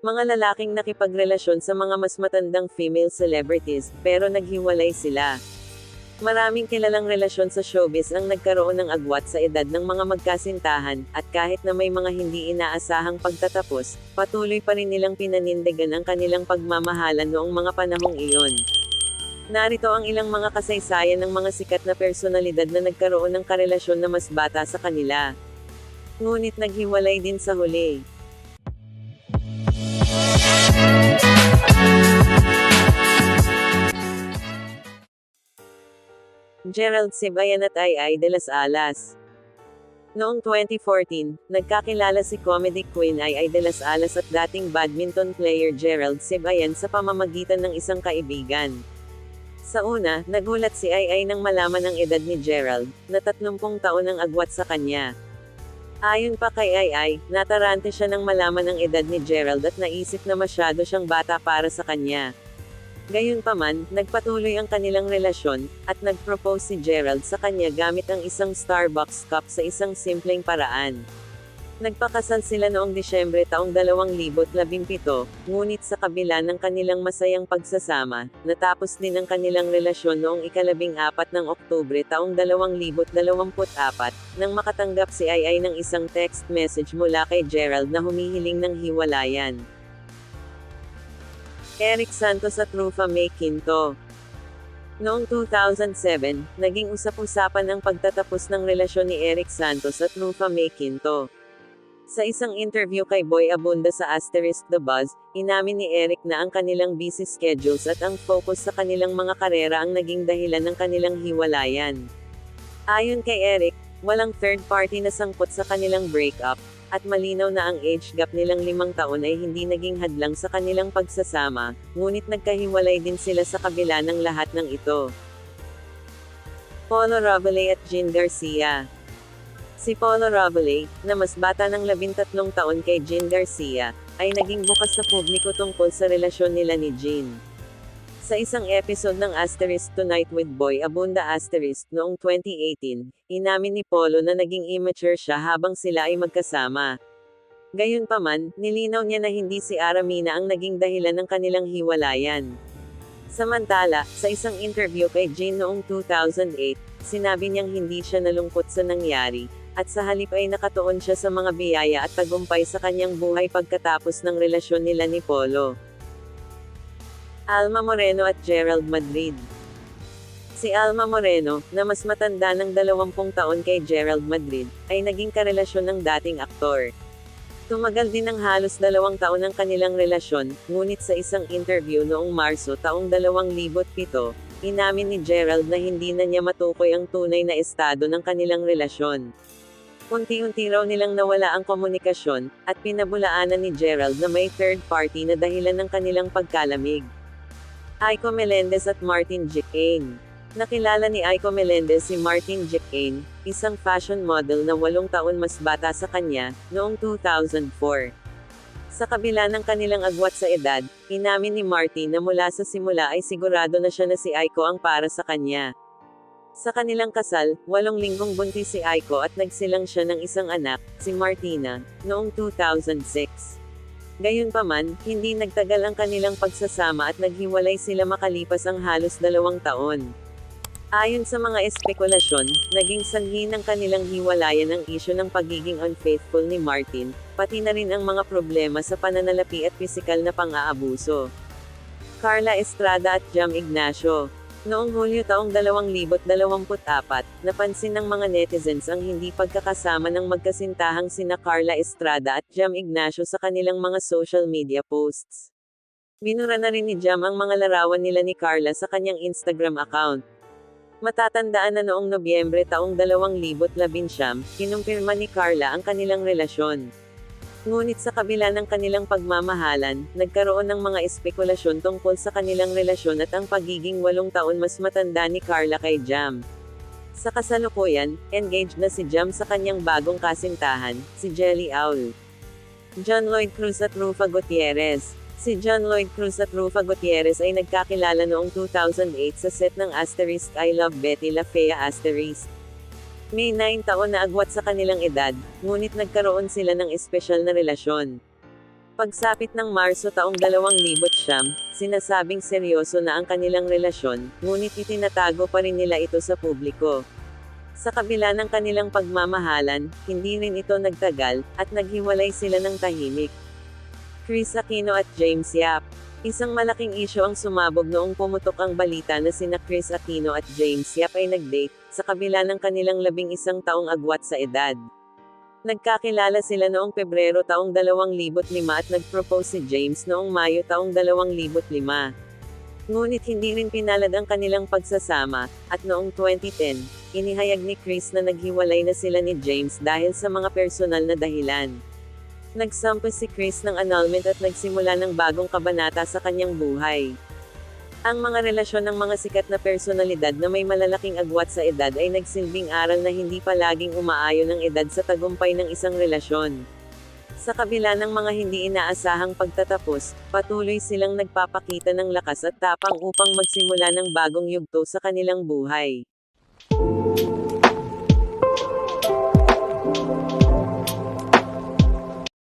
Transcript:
Mga lalaking nakipagrelasyon sa mga mas matandang female celebrities, pero naghiwalay sila. Maraming kilalang relasyon sa showbiz ang nagkaroon ng agwat sa edad ng mga magkasintahan, at kahit na may mga hindi inaasahang pagtatapos, patuloy pa rin nilang pinanindigan ang kanilang pagmamahalan noong mga panahong iyon. Narito ang ilang mga kasaysayan ng mga sikat na personalidad na nagkaroon ng karelasyon na mas bata sa kanila. Ngunit naghiwalay din sa huli. Gerald Sibayan at Ay de las Alas. Noong 2014, nagkakilala si comedy queen Ay de las Alas at dating badminton player Gerald Sibayan sa pamamagitan ng isang kaibigan. Sa una, nagulat si Ay nang malaman ang edad ni Gerald, na 30 taon ang agwat sa kanya. Ayon pa kay Ay Ay, natarante siya nang malaman ang edad ni Gerald at naisip na masyado siyang bata para sa kanya. Gayunpaman, nagpatuloy ang kanilang relasyon, at nag-propose si Gerald sa kanya gamit ang isang Starbucks cup sa isang simpleng paraan. Nagpakasal sila noong Disyembre taong 2017, ngunit sa kabila ng kanilang masayang pagsasama, natapos din ang kanilang relasyon noong ikalabing apat ng Oktubre taong 2024, nang makatanggap si Ay ng isang text message mula kay Gerald na humihiling ng hiwalayan. Eric Santos at Rufa May Quinto. Noong 2007, naging usap-usapan ang pagtatapos ng relasyon ni Eric Santos at Rufa May Quinto. Sa isang interview kay Boy Abunda sa Asterisk The Buzz, inamin ni Eric na ang kanilang busy schedules at ang focus sa kanilang mga karera ang naging dahilan ng kanilang hiwalayan. Ayon kay Eric, walang third party na sangkot sa kanilang breakup, at malinaw na ang age gap nilang limang taon ay hindi naging hadlang sa kanilang pagsasama, ngunit nagkahiwalay din sila sa kabila ng lahat ng ito. Polo Rabelay at Jean Garcia Si Polo Rabelay, na mas bata ng 13 taon kay Jean Garcia, ay naging bukas sa publiko tungkol sa relasyon nila ni Jean. Sa isang episode ng Asterisk Tonight with Boy Abunda Asterisk noong 2018, inamin ni Polo na naging immature siya habang sila ay magkasama. Gayunpaman, nilinaw niya na hindi si Aramina ang naging dahilan ng kanilang hiwalayan. Samantala, sa isang interview kay Jane noong 2008, sinabi niyang hindi siya nalungkot sa nangyari, at sa halip ay nakatuon siya sa mga biyaya at tagumpay sa kanyang buhay pagkatapos ng relasyon nila ni Polo. Alma Moreno at Gerald Madrid Si Alma Moreno, na mas matanda ng 20 taon kay Gerald Madrid, ay naging karelasyon ng dating aktor. Tumagal din ng halos dalawang taon ang kanilang relasyon, ngunit sa isang interview noong Marso taong 2007, inamin ni Gerald na hindi na niya matukoy ang tunay na estado ng kanilang relasyon. Unti-unti raw nilang nawala ang komunikasyon, at pinabulaanan ni Gerald na may third party na dahilan ng kanilang pagkalamig. Aiko Melendez at Martin Jicane Nakilala ni Aiko Melendez si Martin Jicane, isang fashion model na walong taon mas bata sa kanya, noong 2004. Sa kabila ng kanilang agwat sa edad, inamin ni Martin na mula sa simula ay sigurado na siya na si Aiko ang para sa kanya. Sa kanilang kasal, walong linggong buntis si Aiko at nagsilang siya ng isang anak, si Martina, noong 2006. Gayunpaman, hindi nagtagal ang kanilang pagsasama at naghiwalay sila makalipas ang halos dalawang taon. Ayon sa mga espekulasyon, naging sanhi ng kanilang hiwalayan ang isyo ng pagiging unfaithful ni Martin, pati na rin ang mga problema sa pananalapi at pisikal na pang-aabuso. Carla Estrada at Jam Ignacio Noong Hulyo taong 2024, napansin ng mga netizens ang hindi pagkakasama ng magkasintahang sina Carla Estrada at Jam Ignacio sa kanilang mga social media posts. Binura na rin ni Jam ang mga larawan nila ni Carla sa kanyang Instagram account. Matatandaan na noong Nobyembre taong 2019, kinumpirma ni Carla ang kanilang relasyon. Ngunit sa kabila ng kanilang pagmamahalan, nagkaroon ng mga espekulasyon tungkol sa kanilang relasyon at ang pagiging walong taon mas matanda ni Carla kay Jam. Sa kasalukuyan, engaged na si Jam sa kanyang bagong kasintahan, si Jelly Owl. John Lloyd Cruz at Rufa Gutierrez Si John Lloyd Cruz at Rufa Gutierrez ay nagkakilala noong 2008 sa set ng Asterisk I Love Betty La Fea Asterisk. May 9 taon na agwat sa kanilang edad, ngunit nagkaroon sila ng espesyal na relasyon. Pagsapit ng Marso taong 2000 siyam, sinasabing seryoso na ang kanilang relasyon, ngunit itinatago pa rin nila ito sa publiko. Sa kabila ng kanilang pagmamahalan, hindi rin ito nagtagal, at naghiwalay sila ng tahimik. Chris Aquino at James Yap Isang malaking isyo ang sumabog noong pumutok ang balita na sina Chris Aquino at James Yap ay nag-date, sa kabila ng kanilang labing isang taong agwat sa edad. Nagkakilala sila noong Pebrero taong 2005 at nag-propose si James noong Mayo taong 2005. Ngunit hindi rin pinalad ang kanilang pagsasama, at noong 2010, inihayag ni Chris na naghiwalay na sila ni James dahil sa mga personal na dahilan. Nagsampa si Chris ng annulment at nagsimula ng bagong kabanata sa kanyang buhay. Ang mga relasyon ng mga sikat na personalidad na may malalaking agwat sa edad ay nagsilbing aral na hindi palaging umaayon ng edad sa tagumpay ng isang relasyon. Sa kabila ng mga hindi inaasahang pagtatapos, patuloy silang nagpapakita ng lakas at tapang upang magsimula ng bagong yugto sa kanilang buhay.